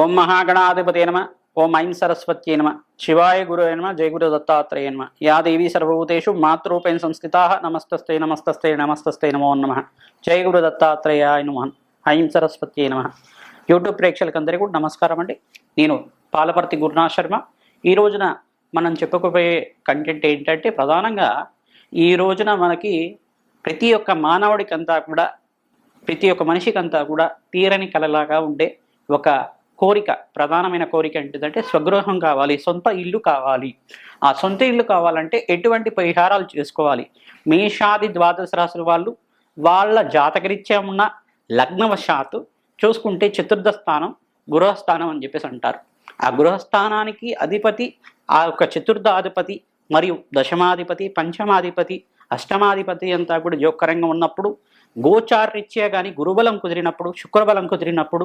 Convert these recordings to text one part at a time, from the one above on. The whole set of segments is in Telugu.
ఓం మహాగణాధిపతే నమ. ఓం ఐం సరస్వత్యే నమ. శివాయ గురువే నమ జయ గురు దత్తాత్రేయ నమ. యా దేవీ సర్వభూతేషు మాతృపేణ సంస్థితా నమస్తస్తే నమస్తస్తే నమస్తస్తే నమో నమ. జయ గురు దత్తాత్రేయాయ నమ. ఐం సరస్వత్యే నమ. యూట్యూబ్ ప్రేక్షకులందరికీ కూడా నమస్కారం అండి. నేను పాలపర్తి గురునాథ్ శర్మ. ఈ రోజున మనం చెప్పుకోబోయే కంటెంట్ ఏంటంటే ప్రధానంగా ఈ రోజున మనకి ప్రతి ఒక్క మానవుడికంతా కూడా ప్రతి ఒక్క మనిషికంతా కూడా తీరని కలలాగా ఉండే ఒక కోరిక ప్రధానమైన కోరిక ఏంటిదంటే స్వగృహం కావాలి సొంత ఇల్లు కావాలి. ఆ సొంత ఇల్లు కావాలంటే ఎటువంటి పరిహారాలు చేసుకోవాలి? మేషాది ద్వాదశ రాశుల వాళ్ళు వాళ్ళ జాతకరీత్యా ఉన్న లగ్నవశాత్తు చూసుకుంటే చతుర్థ స్థానం గృహస్థానం అని చెప్పేసి అంటారు. ఆ గృహస్థానానికి అధిపతి ఆ యొక్క చతుర్థాధిపతి మరియు దశమాధిపతి పంచమాధిపతి అష్టమాధిపతి అంతా కూడా జోకరంగా ఉన్నప్పుడు గోచారరీత్యా కానీ గురుబలం కుదిరినప్పుడు శుక్రబలం కుదిరినప్పుడు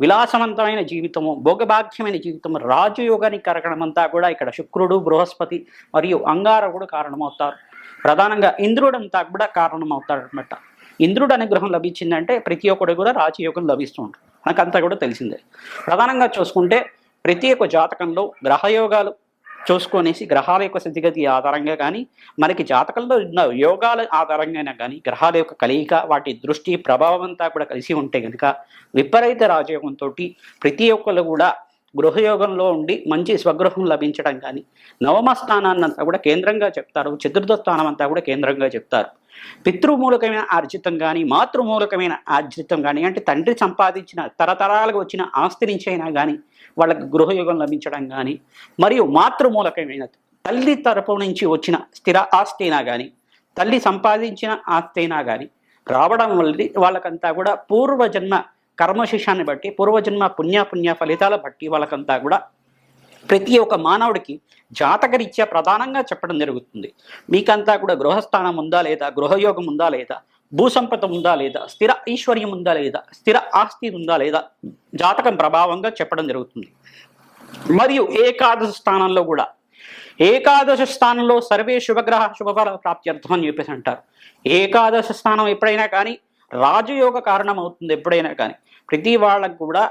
విలాసవంతమైన జీవితము భోగభాగ్యమైన జీవితము రాజయోగానికి కరగడమంతా కూడా ఇక్కడ శుక్రుడు బృహస్పతి మరియు అంగారకుడు కారణమవుతారు. ప్రధానంగా ఇంద్రుడంతా కూడా కారణమవుతాడనమాట ఇంద్రుడు అనుగ్రహం లభించిందంటే ప్రతి ఒక్కడు కూడా రాజయోగం లభిస్తూ ఉంటుంది మనకంతా కూడా తెలిసిందే. ప్రధానంగా చూసుకుంటే ప్రతి ఒక్క జాతకంలో గ్రహయోగాలు చూసుకొనేసి గ్రహాల యొక్క స్థితిగతి ఆధారంగా కానీ మనకి జాతకంలో ఉన్న యోగాల ఆధారంగా కానీ గ్రహాల యొక్క కలయిక వాటి దృష్టి ప్రభావం అంతా కూడా కలిసి ఉంటే కనుక విపరీత రాజయోగంతో ప్రతి ఒక్కరు కూడా గృహయోగంలో ఉండి మంచి స్వగృహం లభించడం కానీ నవమ స్థానాన్ని అంతా కూడా కేంద్రంగా చెప్తారు చతుర్థ స్థానం అంతా కూడా కేంద్రంగా చెప్తారు. పితృమూలకమైన ఆర్జితం కానీ మాతృమూలకమైన ఆర్జితం కానీ అంటే తండ్రి సంపాదించిన తరతరాలుగా వచ్చిన ఆస్తి నుంచి అయినా కానీ వాళ్ళకి గృహయోగం లభించడం కానీ మరియు మాతృమూలకమైన తల్లి తరపు నుంచి వచ్చిన స్థిర ఆస్తి అయినా కానీ తల్లి సంపాదించిన ఆస్తి అయినా కానీ రావడం వల్ల వాళ్ళకంతా కూడా పూర్వజన్మ కర్మశిషాన్ని బట్టి పూర్వజన్మ పుణ్యపుణ్య ఫలితాల బట్టి వాళ్ళకంతా కూడా ప్రతి ఒక్క మానవుడికి జాతకరీత్యా ప్రధానంగా చెప్పడం జరుగుతుంది. మీకంతా కూడా గృహస్థానం ఉందా లేదా? గృహయోగం ఉందా లేదా? భూసంపద ఉందా లేదా? స్థిర ఐశ్వర్యం ఉందా లేదా? స్థిర ఆస్తి ఉందా లేదా? జాతకం ప్రభావంగా చెప్పడం జరుగుతుంది. మరియు ఏకాదశ స్థానంలో కూడా ఏకాదశ స్థానంలో సర్వే శుభగ్రహ శుభఫల ప్రాప్త్యర్థం అని చెప్పేసి అంటారు. ఏకాదశ స్థానం ఎప్పుడైనా కానీ రాజయోగ కారణం అవుతుంది ఎప్పుడైనా కానీ. ప్రతి వాళ్ళకు కూడా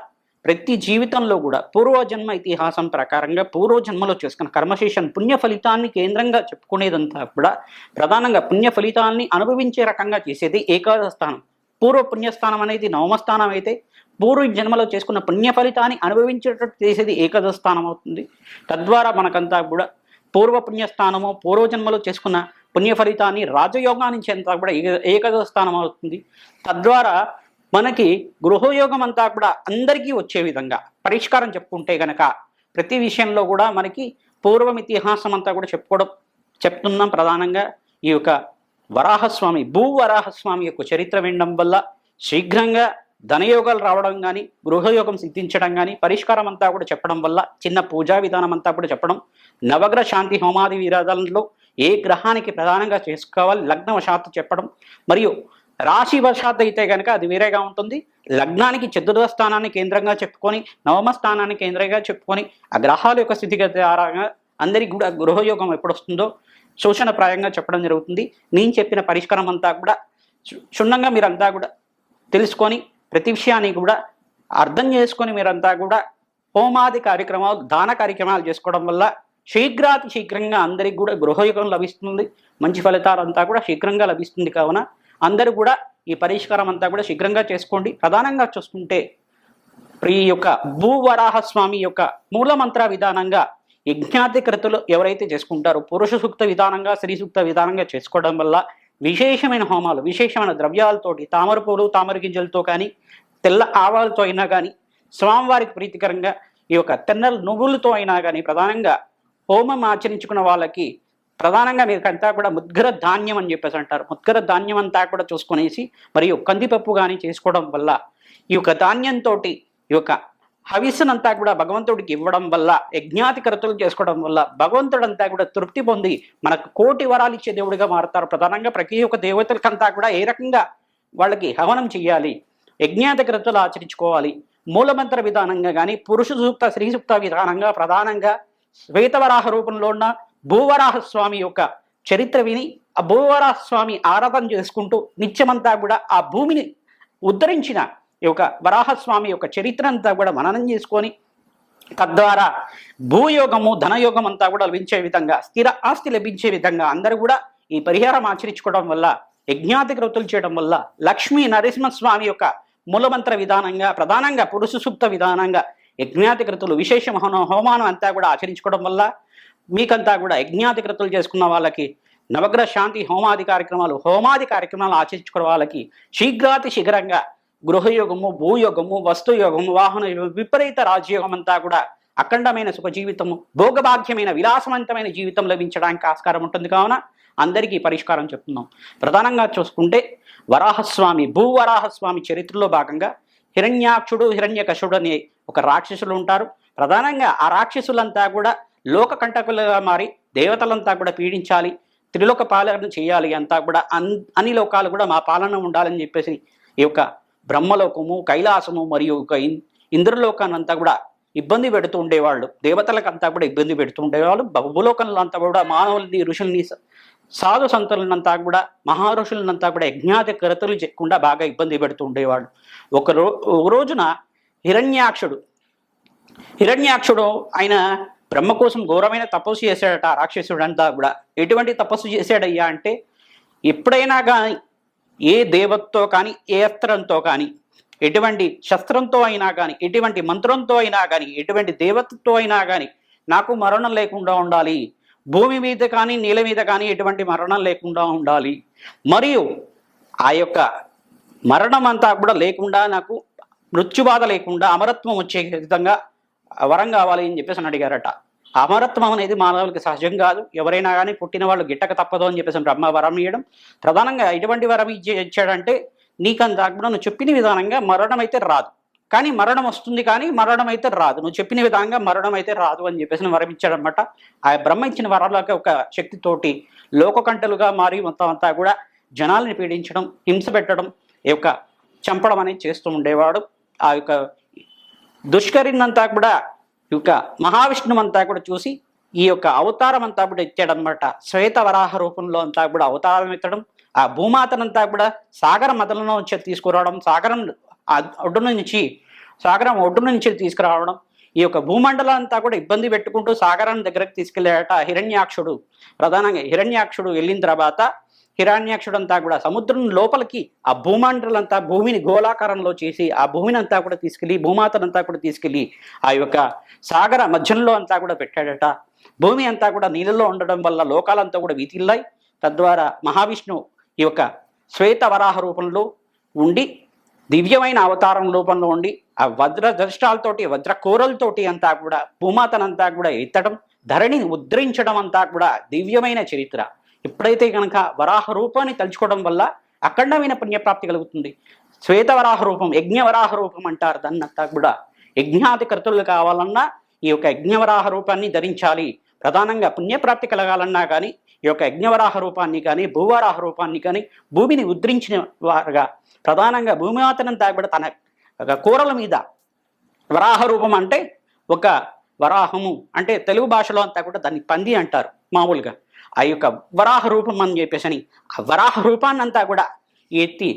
ప్రతి జీవితంలో కూడా పూర్వజన్మ ఇతిహాసం ప్రకారంగా పూర్వజన్మలో చేసుకున్న కర్మశేషన్ పుణ్య ఫలితాన్ని కేంద్రంగా చెప్పుకునేదంతా కూడా ప్రధానంగా పుణ్య ఫలితాన్ని అనుభవించే రకంగా చేసేది ఏకాదశ స్థానం పూర్వ పుణ్యస్థానం అనేది నవమస్థానం అయితే పూర్వ జన్మలో చేసుకున్న పుణ్య ఫలితాన్ని అనుభవించేటట్టు చేసేది ఏకాదశ స్థానం అవుతుంది. తద్వారా మనకంతా కూడా పూర్వ పుణ్యస్థానము పూర్వజన్మలో చేసుకున్న పుణ్య ఫలితాన్ని రాజయోగానికి అంతా కూడా ఏకాదశ స్థానం అవుతుంది. తద్వారా మనకి గృహయోగం అంతా కూడా అందరికీ వచ్చే విధంగా పరిష్కారం చెప్పుకుంటే గనక ప్రతి విషయంలో కూడా మనకి పూర్వం ఇతిహాసం అంతా కూడా చెప్పుకోవడం చెప్తున్నాం ప్రధానంగా ఈ యొక్క వరాహస్వామి భూ వరాహస్వామి యొక్క చరిత్ర వినడం వల్ల శీఘ్రంగా ధనయోగాలు రావడం కానీ గృహయోగం సిద్ధించడం కానీ పరిష్కారం అంతా కూడా చెప్పడం వల్ల చిన్న పూజా విధానం అంతా కూడా చెప్పడం నవగ్రహ శాంతి హోమాది విరాధాలలో ఏ గ్రహానికి ప్రధానంగా చేసుకోవాలి లగ్నవశాత్తు చెప్పడం మరియు రాశి వశాత్తు అయితే కనుక అది వేరేగా ఉంటుంది. లగ్నానికి చతుర్థ స్థానాన్ని కేంద్రంగా చెప్పుకొని నవమ స్థానాన్ని కేంద్రంగా చెప్పుకొని ఆ గ్రహాల యొక్క స్థితిగతి ఆధారంగా అందరికీ కూడా గృహయోగం ఎప్పుడు వస్తుందో శోషణప్రాయంగా చెప్పడం జరుగుతుంది. నేను చెప్పిన పరిష్కారం అంతా కూడా క్షుణ్ణంగా మీరంతా కూడా తెలుసుకొని ప్రతి విషయాన్ని కూడా అర్థం చేసుకొని మీరంతా కూడా హోమాది కార్యక్రమాలు దాన కార్యక్రమాలు చేసుకోవడం వల్ల శీఘ్రాతి శీఘ్రంగా అందరికి కూడా గృహయుగం లభిస్తుంది. మంచి ఫలితాలంతా కూడా శీఘ్రంగా లభిస్తుంది కావున అందరూ కూడా ఈ పరిష్కారం అంతా కూడా శీఘ్రంగా చేసుకోండి. ప్రధానంగా చూసుకుంటే ఈ యొక్క భూవరాహ స్వామి యొక్క మూలమంత్ర విధానంగా యజ్ఞాధికృతులు ఎవరైతే చేసుకుంటారో పురుష సూక్త విధానంగా స్త్రీ సూక్త విధానంగా చేసుకోవడం వల్ల విశేషమైన హోమాలు విశేషమైన ద్రవ్యాలతోటి తామర పూలు తామర గింజలతో కానీ తెల్ల ఆవాలతో అయినా కానీ స్వామివారికి ప్రీతికరంగా ఈ యొక్క తెన్నల నువ్వులతో అయినా కానీ ప్రధానంగా హోమం ఆచరించుకున్న వాళ్ళకి ప్రధానంగా మీకు అంతా కూడా ముద్గర ధాన్యం అని చెప్పేసి అంటారు. ముద్గర ధాన్యం అంతా కూడా చూసుకునేసి మరియు కందిపప్పు కానీ చేసుకోవడం వల్ల ఈ యొక్క ధాన్యంతో ఈ యొక్క హవిస్సునంతా కూడా భగవంతుడికి ఇవ్వడం వల్ల యజ్ఞాతికరతులు చేసుకోవడం వల్ల భగవంతుడంతా కూడా తృప్తి పొంది మనకు కోటి వరాలు ఇచ్చే దేవుడిగా మారుతారు. ప్రధానంగా ప్రతి ఒక్క దేవతలకంతా కూడా ఏ రకంగా వాళ్ళకి హవనం చేయాలి యజ్ఞాతికరతులు ఆచరించుకోవాలి. మూలమంత్ర విధానంగా కానీ పురుష సూక్త స్త్రీ సూక్త విధానంగా ప్రధానంగా శ్వేతవరాహ రూపంలో ఉన్న భూవరాహ స్వామి యొక్క చరిత్ర విని ఆ భూవరాహ స్వామి ఆరాధన చేసుకుంటూ నిత్యమంతా కూడా ఆ భూమిని ఉద్ధరించిన ఈ యొక్క వరాహస్వామి యొక్క చరిత్ర అంతా కూడా మననం చేసుకొని తద్వారా భూయోగము ధనయోగం అంతా కూడా లభించే విధంగా స్థిర ఆస్తి లభించే విధంగా అందరూ కూడా ఈ పరిహారం ఆచరించుకోవడం వల్ల యజ్ఞాతి కృతులు చేయడం వల్ల లక్ష్మీ నరసింహస్వామి యొక్క మూలమంత్ర విధానంగా ప్రధానంగా పురుష సూక్త విధానంగా యజ్ఞాతి కృతులు విశేష హోమ- హోమానం అంతా కూడా ఆచరించుకోవడం వల్ల మీకంతా కూడా యజ్ఞాధికృతులు చేసుకున్న వాళ్ళకి నవగ్రహ శాంతి హోమాది కార్యక్రమాలు హోమాది కార్యక్రమాలు ఆచరించుకున్న వాళ్ళకి శీఘ్రాతి శీఘ్రంగా గృహయోగము భూయోగము వస్తుయోగము వాహన విపరీత రాజయోగం అంతా కూడా అఖండమైన సుఖ జీవితము భోగభాగ్యమైన విలాసవంతమైన జీవితం లభించడానికి ఆస్కారం ఉంటుంది. కావున అందరికీ పరిష్కారం చెప్తున్నాం. ప్రధానంగా చూసుకుంటే వరాహస్వామి భూవరాహస్వామి చరిత్రలో భాగంగా హిరణ్యాక్షుడు హిరణ్యకశుడు అనే ఒక రాక్షసులు ఉంటారు. ప్రధానంగా ఆ రాక్షసులంతా కూడా లోక కంటకులుగా మారి దేవతలంతా కూడా పీడించాలి త్రిలోక పాలన చేయాలి అంతా కూడా అన్ అన్ని లోకాలు కూడా మా పాలన ఉండాలని చెప్పేసి ఈ యొక్క బ్రహ్మలోకము కైలాసము మరియు ఒక ఇన్ కూడా ఇబ్బంది పెడుతూ ఉండేవాళ్ళు. దేవతలకంతా కూడా ఇబ్బంది పెడుతూ ఉండేవాళ్ళు. భూలోకంలో అంతా కూడా మానవుల్ని ఋషుల్ని సాధు సంతులనంతా కూడా మహారుషులనంతా కూడా యజ్ఞాతి కరతలు చెక్కకుండా బాగా ఇబ్బంది పెడుతూ ఉండేవాళ్ళు. ఒక రో ఒక రోజున హిరణ్యాక్షుడు హిరణ్యాక్షుడు ఆయన బ్రహ్మ కోసం ఘోరమైన తపస్సు చేశాడట రాక్షసుడు అంతా కూడా. ఎటువంటి తపస్సు చేశాడయ్యా అంటే ఎప్పుడైనా కానీ ఏ దేవతతో కానీ ఏ అస్త్రంతో కానీ ఎటువంటి శస్త్రంతో అయినా కానీ ఎటువంటి మంత్రంతో అయినా కానీ ఎటువంటి దేవతతో అయినా కానీ నాకు మరణం లేకుండా ఉండాలి. భూమి మీద కానీ నీళ్ళ మీద కానీ ఎటువంటి మరణం లేకుండా ఉండాలి. మరియు ఆ యొక్క మరణం అంతా కూడా లేకుండా నాకు మృత్యుబాధ లేకుండా అమరత్వం వచ్చే విధంగా వరం కావాలి అని చెప్పేసి అని అడిగారట. అమరత్వం అనేది మానవులకి సహజం కాదు. ఎవరైనా కానీ పుట్టిన వాళ్ళు గిట్టక తప్పదు అని చెప్పేసి బ్రహ్మ వరం ఇవ్వడం ప్రధానంగా ఎటువంటి వరం ఇచ్చే ఇచ్చాడంటే నీకంతా కూడా నువ్వు చెప్పిన విధానంగా మరణం అయితే రాదు. కానీ మరణం వస్తుంది కానీ మరణం అయితే రాదు. నువ్వు చెప్పిన విధంగా మరణం అయితే రాదు అని చెప్పేసి వరం ఇచ్చాడనమాట ఆ బ్రహ్మ ఇచ్చిన వరాలకి ఒక శక్తితోటి లోకకంటలుగా మారి మొత్తం అంతా కూడా జనాల్ని పీడించడం హింస పెట్టడం ఈ యొక్క చంపడం అనేది చేస్తూ ఉండేవాడు. ఆ యొక్క దుష్కరినంతా కూడా ఈ యొక్క మహావిష్ణువు అంతా కూడా చూసి ఈ యొక్క అవతారం అంతా కూడా ఎత్తాడనమాట శ్వేత వరాహ రూపంలో అంతా కూడా అవతారం ఎత్తడం ఆ భూమాతనంతా కూడా సాగర మదలలో నుంచి తీసుకురావడం సాగరం ఒడ్డు నుంచి సాగరం ఒడ్డు నుంచి తీసుకురావడం ఈ యొక్క భూమండలం అంతా కూడా ఇబ్బంది పెట్టుకుంటూ సాగరం దగ్గరకు తీసుకెళ్ళాడట హిరణ్యాక్షుడు. ప్రధానంగా హిరణ్యాక్షుడు వెళ్ళిన తర్వాత హిరాణ్యాక్షుడంతా కూడా సముద్రం లోపలికి ఆ భూమండలంతా భూమిని గోళాకారంలో చేసి ఆ భూమిని అంతా కూడా తీసుకెళ్ళి భూమాతనంతా కూడా తీసుకెళ్ళి ఆ యొక్క సాగర మధ్యంలో అంతా కూడా పెట్టాడట. భూమి అంతా కూడా నీళ్ళలో ఉండడం వల్ల లోకాలంతా కూడా వీతిల్లాయి. తద్వారా మహావిష్ణువు ఈ యొక్క శ్వేత వరాహ రూపంలో ఉండి దివ్యమైన అవతారం రూపంలో ఉండి ఆ వజ్ర దృష్టాలతోటి వజ్ర కూరలతోటి అంతా కూడా భూమాతనంతా కూడా ఎత్తడం ధరణిని ఉద్ధరించడం అంతా కూడా దివ్యమైన చరిత్ర. ఎప్పుడైతే కనుక వరాహ రూపాన్ని తలుచుకోవడం వల్ల అఖండమైన పుణ్యప్రాప్తి కలుగుతుంది. శ్వేత వరాహ రూపం యజ్ఞ వరాహ రూపం అంటారు. దాన్నంతా కూడా యజ్ఞాది కర్తలు కావాలన్నా ఈ యొక్క యజ్ఞవరాహ రూపాన్ని ధరించాలి. ప్రధానంగా పుణ్యప్రాప్తి కలగాలన్నా కానీ ఈ యొక్క యజ్ఞవరాహ రూపాన్ని కానీ భూవరాహ రూపాన్ని కానీ భూమిని ఉద్ధరించిన వారుగా ప్రధానంగా భూమిమాతనంతా కూడా తన కూరల మీద వరాహ రూపం అంటే ఒక వరాహము అంటే తెలుగు భాషలో అంతా కూడా దాన్ని పంది అంటారు మామూలుగా. ఆ యొక్క వరాహ రూపం అని చెప్పేసి అని ఆ వరాహ రూపాన్ని అంతా కూడా ఎత్తి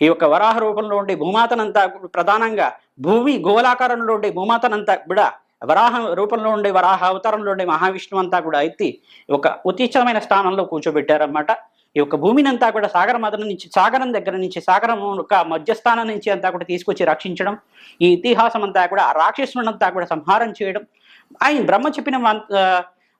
ఈ యొక్క వరాహ రూపంలో ఉండే భూమాతనంతా కూడా ప్రధానంగా భూమి గోళాకారంలో ఉండే భూమాతనంతా కూడా వరాహ రూపంలో ఉండే వరాహ అవతారంలో ఉండే మహావిష్ణువు అంతా కూడా ఎత్తి ఒక ఉత్తిష్టమైన స్థానంలో కూర్చోబెట్టారన్నమాట. ఈ యొక్క భూమిని అంతా కూడా సాగర మదన నుంచి సాగరం దగ్గర నుంచి సాగరం యొక్క మధ్యస్థానం నుంచి అంతా కూడా తీసుకొచ్చి రక్షించడం ఈ ఇతిహాసం అంతా కూడా రాక్షసునంతా కూడా సంహారం చేయడం ఆయన బ్రహ్మ చెప్పిన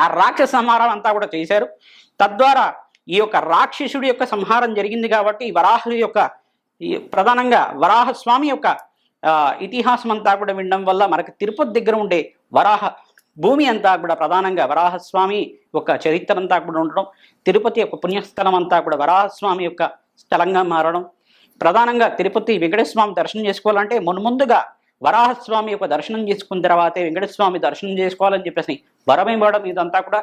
ఆ రాక్షస సంహారం అంతా కూడా చేశారు. తద్వారా ఈ యొక్క రాక్షసుడి యొక్క సంహారం జరిగింది కాబట్టి వరాహుడి యొక్క ఈ ప్రధానంగా వరాహస్వామి యొక్క ఇతిహాసం అంతా కూడా వినడం వల్ల మనకు తిరుపతి దగ్గర ఉండే వరాహ భూమి అంతా కూడా ప్రధానంగా వరాహస్వామి యొక్క చరిత్ర అంతా కూడా ఉండడం తిరుపతి యొక్క పుణ్యస్థలం అంతా కూడా వరాహస్వామి యొక్క స్థలంగా మారడం. ప్రధానంగా తిరుపతి వెంకటేశ్వర దర్శనం చేసుకోవాలంటే మున్ముందుగా వరాహస్వామి యొక్క దర్శనం చేసుకున్న తర్వాతే వెంకటస్వామి దర్శనం చేసుకోవాలని చెప్పేసి వరం ఇవ్వడం ఇదంతా కూడా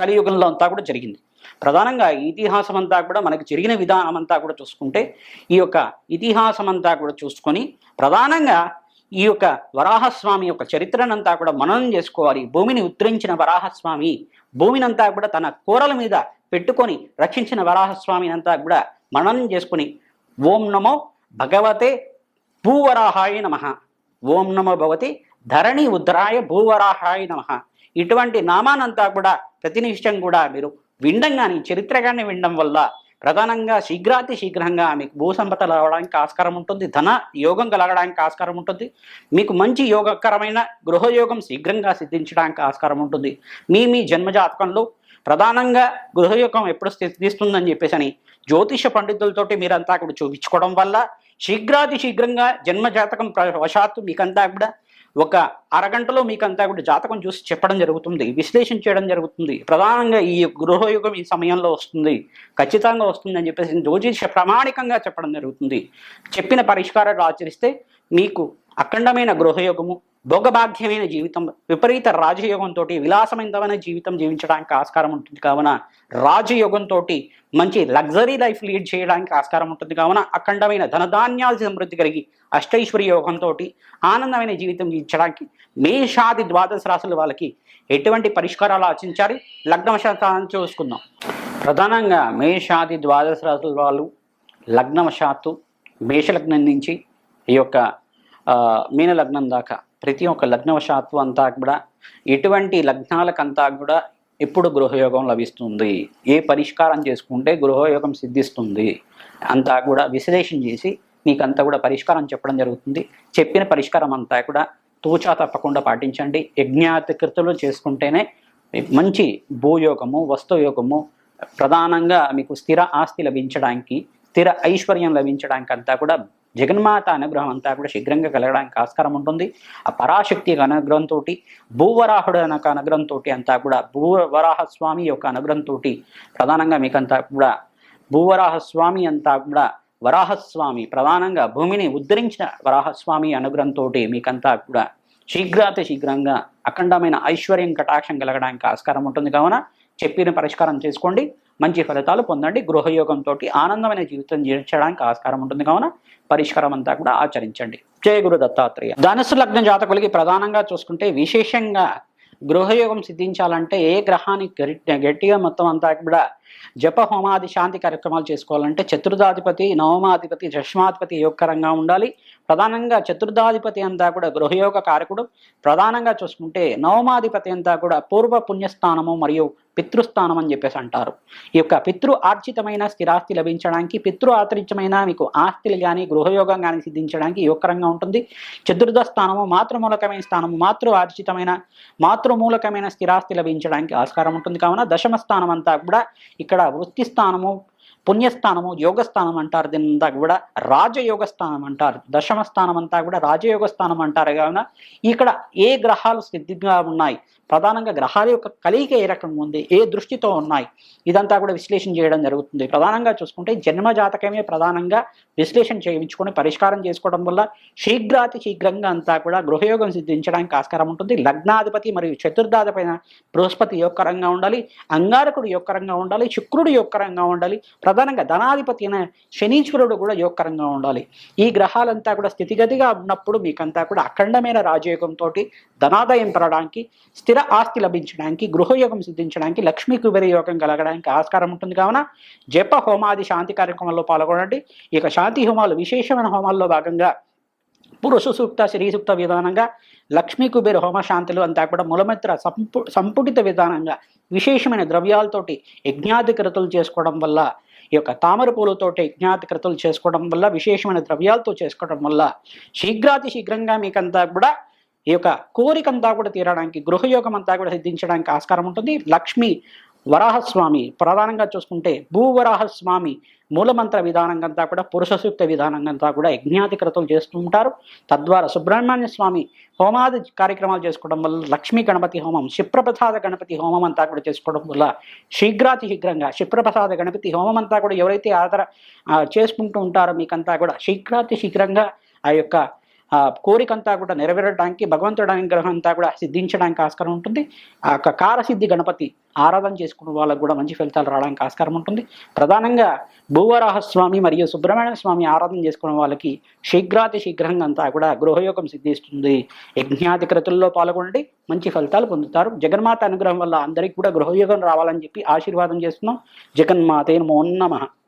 కలియుగంలో అంతా కూడా జరిగింది. ప్రధానంగా ఇతిహాసం అంతా కూడా మనకు జరిగిన విధానం అంతా కూడా చూసుకుంటే ఈ యొక్క ఇతిహాసం అంతా కూడా చూసుకొని ప్రధానంగా ఈ యొక్క వరాహస్వామి యొక్క చరిత్రనంతా కూడా మననం చేసుకోవాలి. భూమిని ఉత్తరించిన వరాహస్వామి భూమినంతా కూడా తన కూరల మీద పెట్టుకొని రక్షించిన వరాహస్వామిని అంతా కూడా మననం చేసుకుని ఓం నమో భగవతే భూవరాహాయ నమ. ఓం నమో భగవతి ధరణి ఉద్రాయ భూవరాహాయ నమ. ఇటువంటి నామానంతా కూడా ప్రతినిష్టం కూడా మీరు వినడం కానీ చరిత్ర కానీ వినడం వల్ల ప్రధానంగా శీఘ్రాతి శీఘ్రంగా మీకు భూసంపద రావడానికి ఆస్కారం ఉంటుంది. ధన యోగం కలగడానికి ఆస్కారం ఉంటుంది. మీకు మంచి యోగకరమైన గృహయోగం శీఘ్రంగా సిద్ధించడానికి ఆస్కారం ఉంటుంది. మీ మీ జన్మజాతకంలో ప్రధానంగా గృహయోగం ఎప్పుడు సిద్ధిస్తుందని చెప్పేసి అని జ్యోతిష పండితులతోటి మీరంతా కూడా చూపించుకోవడం వల్ల శీఘ్రాతి శీఘ్రంగా జన్మ జాతకం వశాత్తు మీకంతా కూడా ఒక అరగంటలో మీకంతా కూడా జాతకం చూసి చెప్పడం జరుగుతుంది విశ్లేషణ చేయడం జరుగుతుంది. ప్రధానంగా ఈ గృహయుగం ఈ సమయంలో వస్తుంది. ఖచ్చితంగా వస్తుంది అని చెప్పేసి జ్యోతిష ప్రామాణికంగా చెప్పడం జరుగుతుంది. చెప్పిన పరిష్కారాలు ఆచరిస్తే మీకు అఖండమైన గృహయోగము భోగభాగ్యమైన జీవితం విపరీత రాజయోగంతో విలాసమైనమైన జీవితం జీవించడానికి ఆస్కారం ఉంటుంది. కావున రాజయోగంతో మంచి లగ్జరీ లైఫ్ లీడ్ చేయడానికి ఆస్కారం ఉంటుంది. కావున అఖండమైన ధనధాన్యాల సమృద్ధి కలిగి అష్టైశ్వర్య యోగంతో ఆనందమైన జీవితం జీవించడానికి మేషాది ద్వాదశ రాశుల వాళ్ళకి ఎటువంటి పరిష్కారాలు ఆచించాలి లగ్నవశాతాన్ని చూసుకుందాం. ప్రధానంగా మేషాది ద్వాదశ రాశుల వాళ్ళు లగ్నవశాత్తు మేషలగ్నం నుంచి ఈ యొక్క మీన లగ్నం దాకా. ప్రతి ఒక్క లగ్నవశాత్తు అంతా కూడా ఎటువంటి లగ్నాలకంతా కూడా ఎప్పుడు గృహయోగం లభిస్తుంది? ఏ పరిష్కారం చేసుకుంటే గృహయోగం సిద్ధిస్తుంది? అంతా కూడా విశ్లేషణ చేసి మీకంతా కూడా పరిష్కారం చెప్పడం జరుగుతుంది. చెప్పిన పరిష్కారం అంతా కూడా తూచా తప్పకుండా పాటించండి. యజ్ఞాతికృతులు చేసుకుంటేనే మంచి భూయోగము వస్తుయోగము ప్రధానంగా మీకు స్థిర ఆస్తి లభించడానికి స్థిర ఐశ్వర్యం లభించడానికి అంతా కూడా జగన్మాత అనుగ్రహం అంతా కూడా శీఘ్రంగా కలగడానికి ఆస్కారం ఉంటుంది. ఆ పరాశక్తి యొక్క అనుగ్రహంతో భూవరాహుడు అనక అనుగ్రహంతో అంతా కూడా భూవరాహ స్వామి యొక్క అనుగ్రహంతో ప్రధానంగా మీకంతా కూడా భూవరాహ స్వామి అంతా కూడా వరాహస్వామి ప్రధానంగా భూమిని ఉద్ధరించిన వరాహస్వామి అనుగ్రహంతో మీకంతా కూడా శీఘ్రాతి శీఘ్రంగా అఖండమైన ఐశ్వర్యం కటాక్షం కలగడానికి ఆస్కారం ఉంటుంది. కావున చెప్పిన పరిష్కారం చేసుకోండి. మంచి ఫలితాలు పొందండి. గృహయోగంతో ఆనందమైన జీవితం జీవించడానికి ఆస్కారం ఉంటుంది. కావున పరిష్కారం అంతా కూడా ఆచరించండి. జయ గురు దత్తాత్రేయ. ధనుసు లగ్న జాతకులకి ప్రధానంగా చూసుకుంటే విశేషంగా గృహయోగం సిద్ధించాలంటే ఏ గ్రహానికి గట్టి- గట్టిగా మొత్తం అంతా కూడా జప హోమాది శాంతి కార్యక్రమాలు చేసుకోవాలంటే చతుర్థాధిపతి నవమాధిపతి దశమాధిపతి యోగకరంగా ఉండాలి. ప్రధానంగా చతుర్థాధిపతి అంతా కూడా గృహయోగ కారకుడు. ప్రధానంగా చూసుకుంటే నవమాధిపతి అంతా కూడా పూర్వ పుణ్యస్థానము మరియు పితృస్థానం అని చెప్పేసి అంటారు. ఈ యొక్క పితృ ఆర్జితమైన స్థిరాస్తి లభించడానికి పితృ ఆర్జితమైన మీకు ఆస్తులు కానీ గృహయోగం కానీ సిద్ధించడానికి యోగకరంగా ఉంటుంది. చతుర్థ స్థానము మాతృమూలకమైన స్థానము మాతృ ఆర్జితమైన మాతృమూలకమైన స్థిరాస్తి లభించడానికి ఆస్కారం ఉంటుంది. కావున దశమ స్థానం అంతా కూడా ఇక్కడ వృత్తి స్థానము పుణ్యస్థానము యోగస్థానం అంటారు దీనంతా కూడా. రాజయోగ స్థానం అంటారు. దశమ స్థానం అంతా కూడా రాజయోగ స్థానం అంటారు. కావున ఇక్కడ ఏ గ్రహాలు సిద్ధిగా ఉన్నాయి? ప్రధానంగా గ్రహాల యొక్క కలయిక ఏ రకంగా ఉంది? ఏ దృష్టితో ఉన్నాయి? ఇదంతా కూడా విశ్లేషణ చేయడం జరుగుతుంది. ప్రధానంగా చూసుకుంటే జన్మ జాతకమే ప్రధానంగా విశ్లేషణ చేయించుకొని పరిష్కారం చేసుకోవడం వల్ల శీఘ్రాతి శీఘ్రంగా అంతా కూడా గృహయోగం సిద్ధించడానికి ఆస్కారం ఉంటుంది. లగ్నాధిపతి మరియు చతుర్థాధిపైన బృహస్పతి యొక్క రంగా ఉండాలి. అంగారకుడు యొక్క రంగా ఉండాలి. శుక్రుడు యొక్క రంగా ఉండాలి. ప్రధానంగా ధనాధిపతి అయిన శనీశ్వరుడు కూడా యోగకరంగా ఉండాలి. ఈ గ్రహాలంతా కూడా స్థితిగతిగా ఉన్నప్పుడు మీకంతా కూడా అఖండమైన రాజయోగంతో ధనాదాయం పెరగడానికి స్థిర ఆస్తి లభించడానికి గృహయోగం సిద్ధించడానికి లక్ష్మీ కుబేర యోగం కలగడానికి ఆస్కారం ఉంటుంది. కావున జప హోమాది శాంతి కార్యక్రమంలో పాల్గొనండి. ఇక శాంతి హోమాలు విశేషమైన హోమాల్లో భాగంగా పురుష సూక్త శ్రీ సూక్త విధానంగా లక్ష్మీ కుబేర హోమశాంతులు అంతా కూడా మూలమిత్ర సంపు సంపుటిత విధానంగా విశేషమైన ద్రవ్యాలతోటి యజ్ఞాధికృతులు చేసుకోవడం వల్ల ఈ యొక్క తామర పూలతోటి యజ్ఞాధికృతులు చేసుకోవడం వల్ల విశేషమైన ద్రవ్యాలతో చేసుకోవడం వల్ల శీఘ్రాతి శీఘ్రంగా మీకంతా కూడా ఈ యొక్క కోరికంతా కూడా తీరడానికి గృహయోగం అంతా కూడా సిద్ధించడానికి ఆస్కారం ఉంటుంది. లక్ష్మి వరాహస్వామి ప్రధానంగా చూసుకుంటే భూవరాహస్వామి మూలమంత్ర విధానంగా అంతా కూడా పురుష సూక్త విధానంగా అంతా కూడా యజ్ఞాధికృతులు చేస్తూ ఉంటారు. తద్వారా సుబ్రహ్మణ్య స్వామి హోమాది కార్యక్రమాలు చేసుకోవడం వల్ల లక్ష్మీ గణపతి హోమం శిప్రప్రసాద గణపతి హోమం అంతా కూడా చేసుకోవడం వల్ల శీఘ్రాతి శీఘ్రంగా శిప్రప్రసాద గణపతి హోమం అంతా కూడా ఎవరైతే ఆధార చేసుకుంటూ ఉంటారో మీకంతా కూడా శీఘ్రాతి శీఘ్రంగా ఆ యొక్క ఆ కోరికంతా కూడా నెరవేరడానికి భగవంతుడి అనుగ్రహం అంతా కూడా సిద్ధించడానికి ఆస్కారం ఉంటుంది. ఆ యొక్క కారసిద్ధి గణపతి ఆరాధన చేసుకున్న వాళ్ళకు కూడా మంచి ఫలితాలు రావడానికి ఆస్కారం ఉంటుంది. ప్రధానంగా భూవరాహస్వామి మరియు సుబ్రహ్మణ్య స్వామి ఆరాధన చేసుకున్న వాళ్ళకి శీఘ్రాతి శీఘ్రంగా అంతా కూడా గృహయోగం సిద్ధిస్తుంది. యజ్ఞాధికృతుల్లో పాల్గొనండి. మంచి ఫలితాలు పొందుతారు. జగన్మాత అనుగ్రహం వల్ల అందరికీ కూడా గృహయోగం రావాలని చెప్పి ఆశీర్వాదం చేస్తున్నాం. జగన్మాతే నమో నమః.